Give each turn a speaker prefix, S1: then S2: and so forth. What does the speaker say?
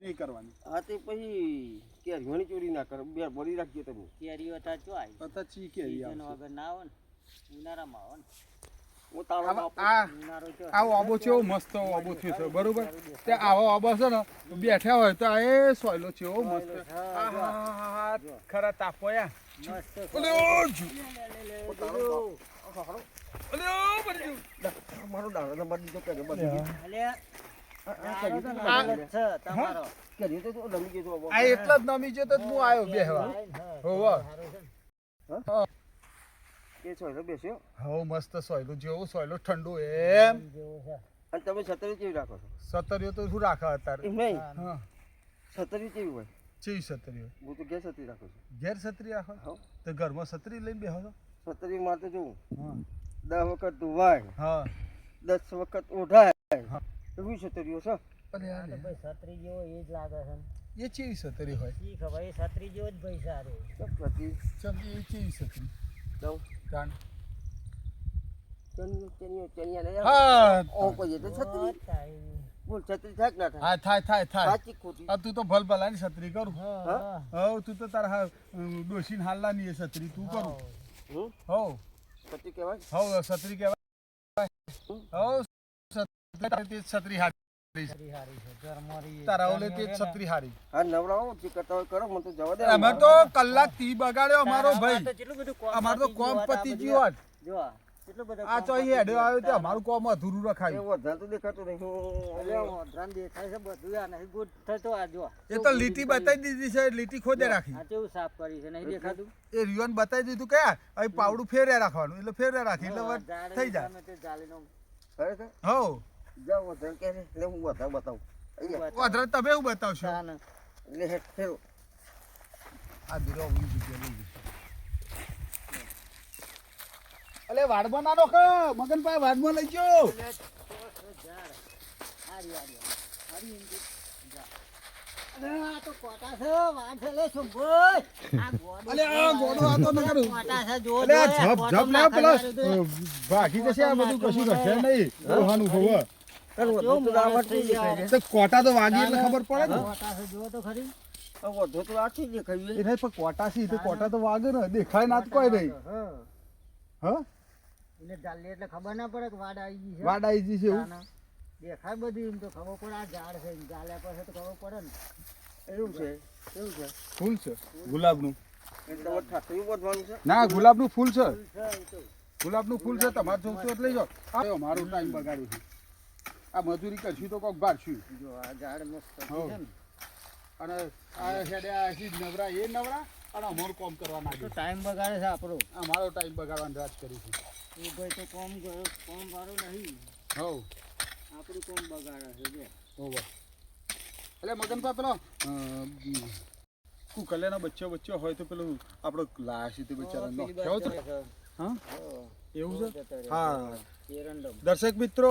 S1: નહીં કરવાની.
S2: હા તે પછી કેરી ઘણી ચોરી ના કરો બે ભરી રાખજો તમે.
S3: કેરી હતા ચો આવી
S1: હતા ચી કેરી આવશે.
S3: વગર ના આવે ને ઉનાળામાં આવે ને.
S2: હું
S1: આવા- આ
S3: ઉનાળો ચો
S1: આ મસ્ત આબો થયો છે બરોબર? તે આવો ઓબો છે ને બેઠા હોય તો એ સોયલો છે એવો મસ્ત.
S3: જો.
S1: ખરા તાપો યા. જુ. જુ.
S2: મારો દાડો નંબર દીધો કે બધી
S3: અલે
S2: આ
S1: એટલા જ નમી છે તો હું આવ્યો બેહવા હોવા
S3: સારું છે ને.
S2: કે છો બેસ્યો
S1: હો મસ્ત સોયલો જેવો સોયલો ઠંડુ એમ
S2: અને તમે છતરી કેવી રાખો છો
S1: સતરીઓ તો શું રાખે અત્યારે
S2: નહીં
S1: હા
S2: છતરી કેવી હોય
S1: ચી સતરીઓ
S2: હું તો ગેસ છતરી રાખું છું
S1: ઘેર સતરી રાખો તો ઘરમાં સતરી લઈને બેહો છો
S2: છતરી માં તો જોઉં
S1: હા
S2: દસ વખત ધોવાય
S1: હા
S2: દસ વખત ઓઢાય. એવી છતરીઓ છે.
S1: પણ
S3: આ તો ભાઈ છત્રી જેવો એ જ લાગે છે
S1: એ ચેવી હોય?
S3: ખબર? એ છત્રી જેવો જ ભાઈ સારું.
S2: છત્રી?
S1: એ ચેવી
S2: દઉં.
S1: જાણ તું તો ભલ ભલાની છત્રી કરું? હવ તું તો તારા હા ડોસીને હાલલાની એ છત્રી તું કરું. હવ.
S2: છત્રી કહેવાય?
S1: હવ છત્રી કહેવાય. હવ તે છત્રી હારી છે.
S3: હારી છે ઝરમરી
S1: તારા ઓલે તે છત્રી હારી
S2: હા નવરાવો જે કરતા હોય કરો મને તો જવા દે.
S1: અમે તો કલાક તી બગાડ્યો અમારો ભાઈ.
S3: કેટલું બધું કોમ
S1: તો કોમ
S3: ગયું હોત આ
S1: પતી
S3: બધું.
S1: ગયું
S3: જો કેટલું બધું
S1: આ તો અહીં હેડ્યો આવ્યો તે અમારું કોમ અધૂરું
S2: એ
S1: રખાયું
S2: વધારે તો દેખાતું નહીં.
S3: અલે દેખાય છે બધું આ નહીં. ગુડ થતો આ જો
S1: એ તો લીટી બતાવી દીધી છે લીટી ખોદે રાખી.
S3: આ કેવું સાફ કરી છે નહીં દેખાતું?
S1: એ રિવન બતાવી દીધું કયા અહીં પાવડું ફેરે રાખવાનું એટલે ફેરે રાખી એટલે
S3: હા,
S1: થઈ જાય.
S3: ગમે
S2: જાઓ વધારે. કે હું વધારે બતાવું.
S1: વધારે તમે એવું બતાવશો?
S3: તાન.
S2: એટલે હેઠ ફેરો.
S1: આ દીરો ઉડી જગ્યા લઈ અલે વાડમાં ના નોખો મગનભાઈ વાડમાં લઈ ગયો.
S3: એટલે ચોસ ઝાડ. હારી, હારી, હારી. એમ જા. અરે આ તો કોટા છે, વાંઢ છે લે. આ ગોડું
S1: અલે આ ગોડું આ તો નકર
S3: કોટા છે, જો,
S1: અલે આ
S3: જો, આ
S1: ઝપ
S3: કોટો
S1: ઝપ લે પેલા
S3: નાખી માર્યું
S1: અ, ભાગી જશે આ બધું કશું રહેશે નહીં. રોહાનું ખબર કોટા તો વાગી એટલે ખબર પડે ને?
S3: જુઓ તો ખરી.
S2: આ તો આથી જ દેખાયું
S1: પણ કોટા છે કોટા તો વાગે ને દેખાય ના તો કોઈ નહીં.
S3: હા.
S1: હા?
S3: જાળી એટલે ખબર ના પડે કે વાડ આવી ગઈ છે.
S1: વાડ આવી જશે એવું?
S3: દેખાય બધી એમ તો ખબર પડે આ ઝાડ છે જાળ્યા પાસે તો ખબર પડે ને.
S2: એવું છે એવું છે.
S1: ફૂલ છે. ગુલાબનું.
S2: એટલે
S1: ના ગુલાબનું ફૂલ છે. ગુલાબનું ફૂલ છે તમારે જોઈતું એટલે તો લઈ જાઓ. મારું ટાઈમ બગાડ્યું છે. આ મજૂરી કરશું તો કોક ભાડશું
S3: જો આ ઝાડ મસ્ત છે ને.
S1: અને આ હેડે આ હજી નવરા એ નવરા અને અમારું કોમ કરવા માંગે
S3: ટાઈમ બગાડે છે આપણો.
S1: અમારો ટાઈમ બગાડવાની રાજ કરી છે.
S3: એ ભાઈ તો કોમ ગયો કોમ વાળો નહીં.
S1: હવ
S3: આપણું કોમ બગાડે છે જે.
S1: હોવ એટલે મગનપા પેલો કુ કલ્યાણનો બચ્ચો બચ્ચો હોય તો પેલું આપણો લાશ તે બિચારા નો કેવો છે? હા? એવું છે? હા. દર્શક મિત્રો